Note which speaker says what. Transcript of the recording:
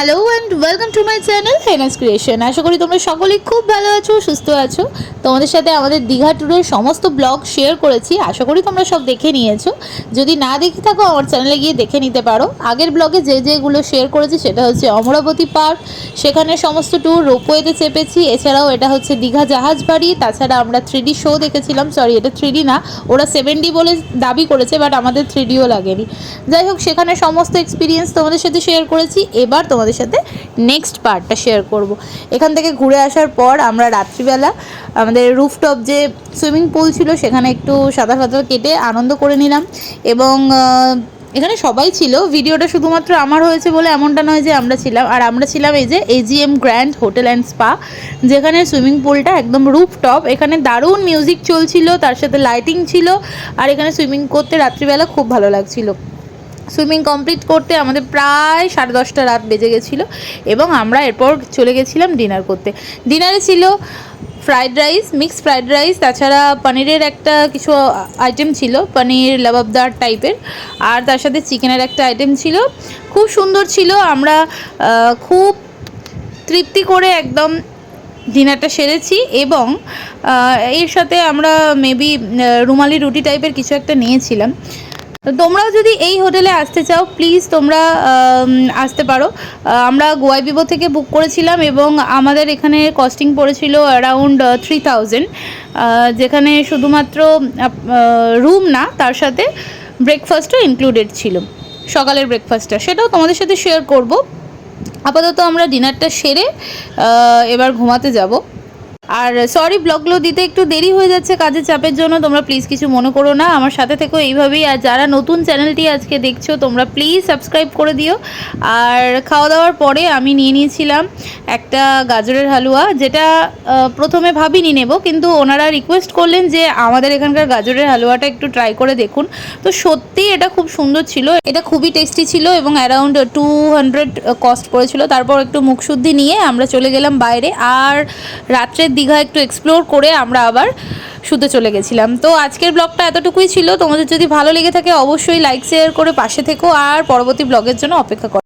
Speaker 1: Hello and welcome to my channel Hena's creation আশা করি তোমরা সকলেই খুব ভালো আছো, সুস্থ আছো। তোমাদের সাথে আমাদের দীঘা ট্যুরের সমস্ত ব্লগ শেয়ার করেছি। আশা করি তোমরা সব দেখে নিয়েছো। যদি না দেখে থাকো, আমার চ্যানেলে গিয়ে দেখে নিতে পারো। আগের ব্লগে যে যেগুলো শেয়ার করেছি, সেটা হচ্ছে অমরাবতী পার্ক সেখানে সমস্ত ট্যুর রোপওয়েতে চেপেছি। এছাড়াও এটা হচ্ছে দীঘা জাহাজ বাড়ি। তাছাড়া আমরা থ্রি শো দেখেছিলাম। সরি এটা থ্রি না। ওরা সেভেন বলে দাবি করেছে বাট আমাদের থ্রি লাগেনি। যাই হোক, সেখানে সমস্ত এক্সপিরিয়েন্স তোমাদের সাথে শেয়ার করেছি। এবার তোমাদের সাথে নেক্সট পার্টটা শেয়ার করব। এখান থেকে ঘুরে আসার পর আমরা রাত্রিবেলা আমাদের রুফটপ যে সুইমিং পুল ছিল, সেখানে একটু সাঁতার ফাতার কেটে আনন্দ করে নিলাম এবং এখানে সবাই ছিল। ভিডিওটা শুধুমাত্র আমার হয়েছে বলে এমনটা নয় যে আমরা ছিলাম। আর আমরা ছিলাম এই যে AGM grand hotel and spa যেখানে সুইমিং পুলটা একদম রুফটপ এখানে দারুণ মিউজিক চলছিল, তার সাথে লাইটিং ছিল, আর এখানে সুইমিং করতে রাত্রিবেলা খুব ভালো লাগছিল। সুইমিং কমপ্লিট করতে আমাদের প্রায় সাড়ে দশটা রাত বেজে গেছিল এবং আমরা এরপর চলে গেছিলাম ডিনার করতে। ডিনারে ছিল fried rice, mixed fried rice, তাছাড়া পনিরের একটা কিছু আইটেম ছিল, পনির, লাবাবদার টাইপের আর তার সাথে চিকেনের একটা আইটেম ছিল। খুব সুন্দর ছিল, আমরা খুব তৃপ্তি করে একদম ডিনারটা সেরেছি এবং এর সাথে আমরা মেবি রুমালি রুটি টাইপের কিছু একটা নিয়েছিলাম। তো তোমরাও যদি এই হোটেলে আসতে চাও প্লিজ তোমরা আসতে পারো। আমরা গোয়াই বিবো থেকে বুক করেছিলাম এবং আমাদের এখানে কস্টিং পড়েছিল অ্যারাউন্ড থ্রি থাউজেন্ড যেখানে শুধুমাত্র রুম না, তার সাথে ব্রেকফাস্টও ইনক্লুডেড ছিল। সকালের ব্রেকফাস্টটা সেটাও তোমাদের সাথে শেয়ার করব। আপাতত আমরা ডিনারটা সেরে এবার ঘুমাতে যাব। আর সরি ব্লগগুলো দিতে একটু দেরি হয়ে যাচ্ছে কাজের চাপের জন্য, তোমরা প্লিজ কিছু মনে করো না। আমার সাথে থেকো এইভাবেই, আর যারা নতুন চ্যানেলটি আজকে দেখছ, তোমরা প্লিজ সাবস্ক্রাইব করে দিও। আর খাওয়া দাওয়ার পরে আমি নিয়ে নিয়েছিলাম একটা গাজরের হালুয়া, যেটা প্রথমে ভাবিনি নেব, কিন্তু ওনারা রিকোয়েস্ট করলেন যে আমাদের এখানকার গাজরের হালুয়াটা একটু ট্রাই করে দেখুন। তো সত্যি এটা খুব সুন্দর ছিল, এটা খুবই টেস্টি ছিল এবং অ্যারাউন্ড টু হান্ড্রেড কস্ট পড়েছিল। তারপর একটু মুখশুদ্ধি নিয়ে আমরা চলে গেলাম বাইরে। আর রাত্রের দীঘা একটু এক্সপ্লোর করে আমরা আবার শুতে চলে গেছিলাম। তো আজকের ব্লগটা এতটুকুই ছিল। তোমাদের যদি ভালো লেগে থাকে, অবশ্যই লাইক শেয়ার করে পাশে থেকো। আর পরবর্তী ব্লগের জন্য অপেক্ষা করো।